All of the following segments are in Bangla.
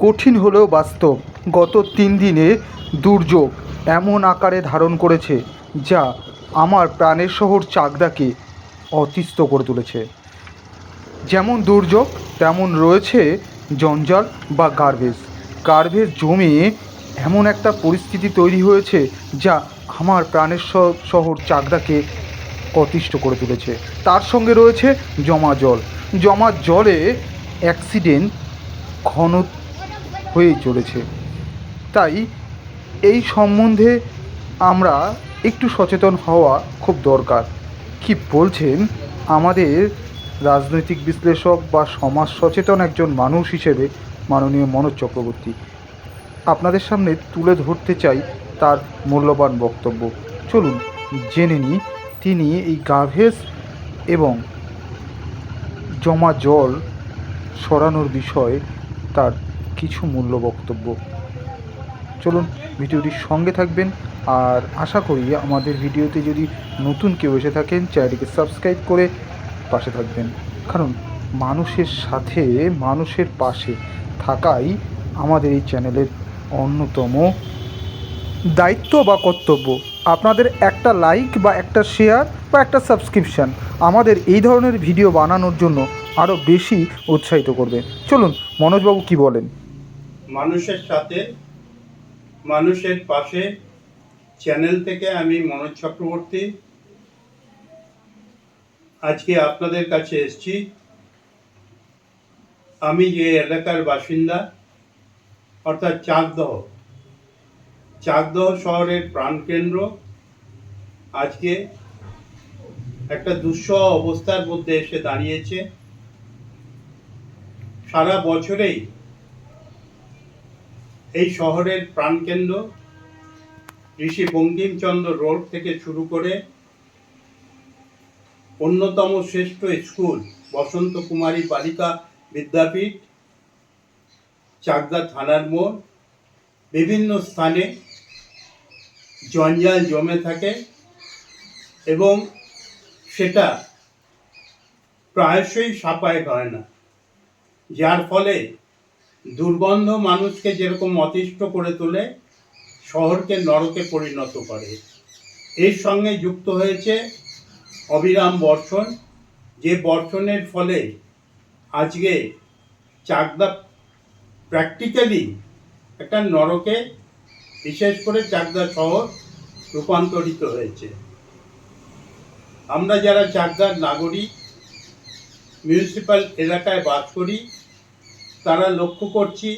কঠিন হলেও বাস্তব। গত তিন দিনে দুর্যোগ এমন আকারে ধারণ করেছে যা আমার প্রাণের শহর চাকদাকে অতিষ্ঠ করে তুলেছে। যেমন দুর্যোগ, তেমন রয়েছে জঞ্জাল বা গার্বেজ। গার্বেজ জমে এমন একটা পরিস্থিতি তৈরি হয়েছে যা আমার প্রাণের শহর চাকদাকে অতিষ্ঠ করে তুলেছে। তার সঙ্গে রয়েছে জমা জল। জমা জলে অ্যাক্সিডেন্ট ঘন হয়েই চলেছে। তাই এই সম্বন্ধে আমরা একটু সচেতন হওয়া খুব দরকার। কি বলছেন আমাদের রাজনৈতিক বিশ্লেষক বা সমাজ সচেতন একজন মানুষ হিসেবে মাননীয় মনোজ চক্রবর্তী? আপনাদের সামনে তুলে ধরতে চাই তার মূল্যবান বক্তব্য। চলুন, জেনে নিই তিনি এই গাভেজ এবং জমা জল সরানোর বিষয়ে তার কিছু মূল্য বক্তব্য। চলুন ভিডিওটির সঙ্গে থাকবেন আর আশা করি আমাদের ভিডিওতে যদি নতুন কেউ এসে থাকেন, চ্যানেলটিকে সাবস্ক্রাইব করে পাশে থাকবেন। কারণ মানুষের সাথে, মানুষের পাশে থাকাই আমাদের এই চ্যানেলের অন্যতম দায়িত্ব বা কর্তব্য। আপনাদের একটা লাইক বা একটা শেয়ার বা একটা সাবস্ক্রিপশান আমাদের এই ধরনের ভিডিও বানানোর জন্য আরও বেশি উৎসাহিত করবে। চলুন মনোজবাবু কি বলেন? মানুষের সাথে, মানুষের পাশে চ্যানেল থেকে আমি মনোজ চক্রবর্তী। আজকে আপনাদের কাছে এসেছি। আমি যে এলাকার বাসিন্দা, অর্থাৎ চাকদহ। চাকদহ শহরের প্রাণকেন্দ্র আজকে একটা দুঃসহ অবস্থার মধ্যে এসে দাঁড়িয়েছে। সারা বছরেই এই শহরের প্রাণকেন্দ্র ঋষি বঙ্কিমচন্দ্র রোড থেকে শুরু করে অন্যতম শ্রেষ্ঠ স্কুল বসন্ত কুমারী বালিকা বিদ্যাপীঠ, চাকদা থানার মোড়, বিভিন্ন স্থানে জঞ্জাল জমে থাকে এবং সেটা প্রায়শই সাপায় হয় না। যার ফলে দুর্গন্ধ মানুষকে যেরকম অতিষ্ঠ করে তোলে, শহরকে নরকে পরিণত করে। এর সঙ্গে যুক্ত হয়েছে অবিরাম বর্ষণ। যে বর্ষণের ফলে আজকে চাকদা প্র্যাকটিক্যালি একটা নরকে, বিশেষ করে চাকদা শহর রূপান্তরিত হয়েছে। আমরা যারা চাকদার নাগরিক মিউনিসিপ্যাল এলাকায় বাস করি তারা লক্ষ্য করছি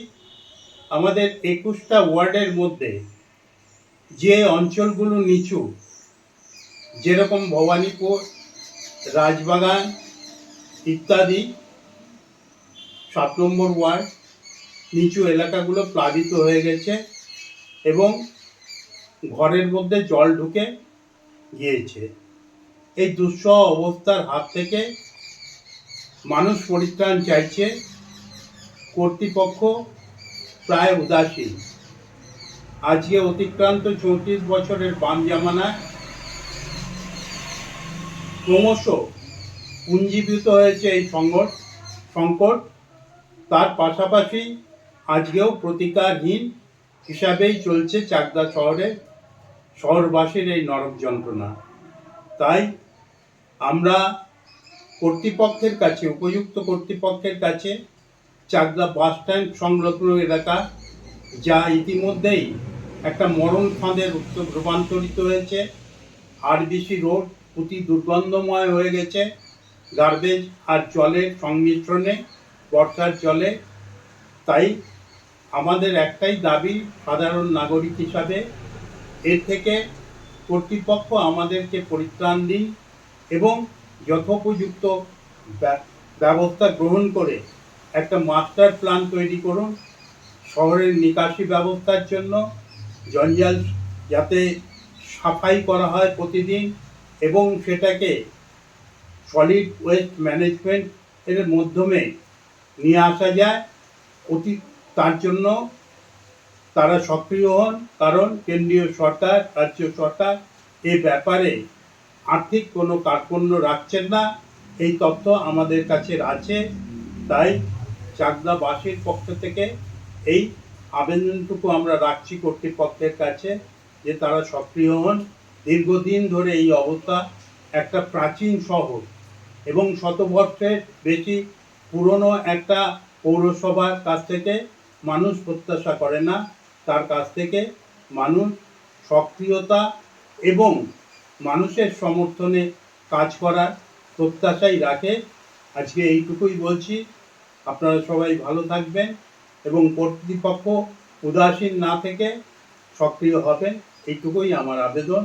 আমাদের একুশটা ওয়ার্ডের মধ্যে যে অঞ্চলগুলো নিচু, যেরকম ভবানীপুর, রাজবাগান ইত্যাদি, সাত নম্বর ওয়ার্ড, নিচু এলাকাগুলো প্লাবিত হয়ে গেছে এবং ঘরের মধ্যে জল ঢুকে গিয়েছে। এই দুঃসহ অবস্থার হাত থেকে মানুষ পরিত্রাণ চাইছে। কর্তৃপক্ষ প্রায় উদাসীন। আজকে অতিক্রান্ত চৌত্রিশ বছরের বাম জামানায় ক্রমশ পুঞ্জীভূত হয়েছে এই সংকট সংকট। তার পাশাপাশি আজকেও প্রতিকারহীন হিসাবেই চলছে চাকদা শহরে, শহরবাসীর এই নরক যন্ত্রণা। তাই আমরা কর্তৃপক্ষের কাছে, উপযুক্ত কর্তৃপক্ষের কাছে চাকদা বাস স্ট্যান্ড সংলগ্ন এলাকা, যা ইতিমধ্যেই একটা মরণ ফাঁদের রূপান্তরিত হয়েছে। আরবিসি রোড অতি দুর্গন্ধময় হয়ে গেছে। গার্বেজ আর জলের সংমিশ্রণে বর্ষার জলে। তাই আমাদের একটাই দাবি সাধারণ নাগরিক হিসাবে, এর থেকে কর্তৃপক্ষ আমাদেরকে পরিত্রাণ দিন এবং যথোপযুক্ত ব্যবস্থা গ্রহণ করে একটা মাস্টার প্ল্যান তৈরি করুন শহরের নিকাশি ব্যবস্থার জন্য, জঞ্জাল যাতে সাফাই করা হয় প্রতিদিন এবং সেটাকে সলিড ওয়েস্ট ম্যানেজমেন্ট এর মাধ্যমে নিয়ে আসা যায়। অতি, তার জন্য তারা সক্রিয় হন, কারণ কেন্দ্রীয় সরকার, রাজ্য সরকার এ ব্যাপারে আর্থিক কোনো কার্পণ্য রাখছেন না। এই তথ্য আমাদের কাছে আছে, তাই চাকদাবাসীর পক্ষ থেকে এই আবেদনটুকু আমরা রাখছি কর্তৃপক্ষের কাছে, যে তারা সক্রিয় হন। দীর্ঘদিন ধরে এই অবস্থা একটা প্রাচীন শহর এবং শতবর্ষের বেশি পুরনো একটা পৌরসভার কাছ থেকে মানুষ প্রত্যাশা করে না। তার কাছ থেকে মানুষ সক্রিয়তা এবং মানুষের সমর্থনে কাজ করার প্রত্যাশাই রাখে। আজকে এইটুকুই বলছি। আপনারা সবাই ভালো থাকবেন এবং কর্তৃপক্ষ উদাসীন না থেকে সক্রিয় হবেন। এইটুকুই আমার আবেদন।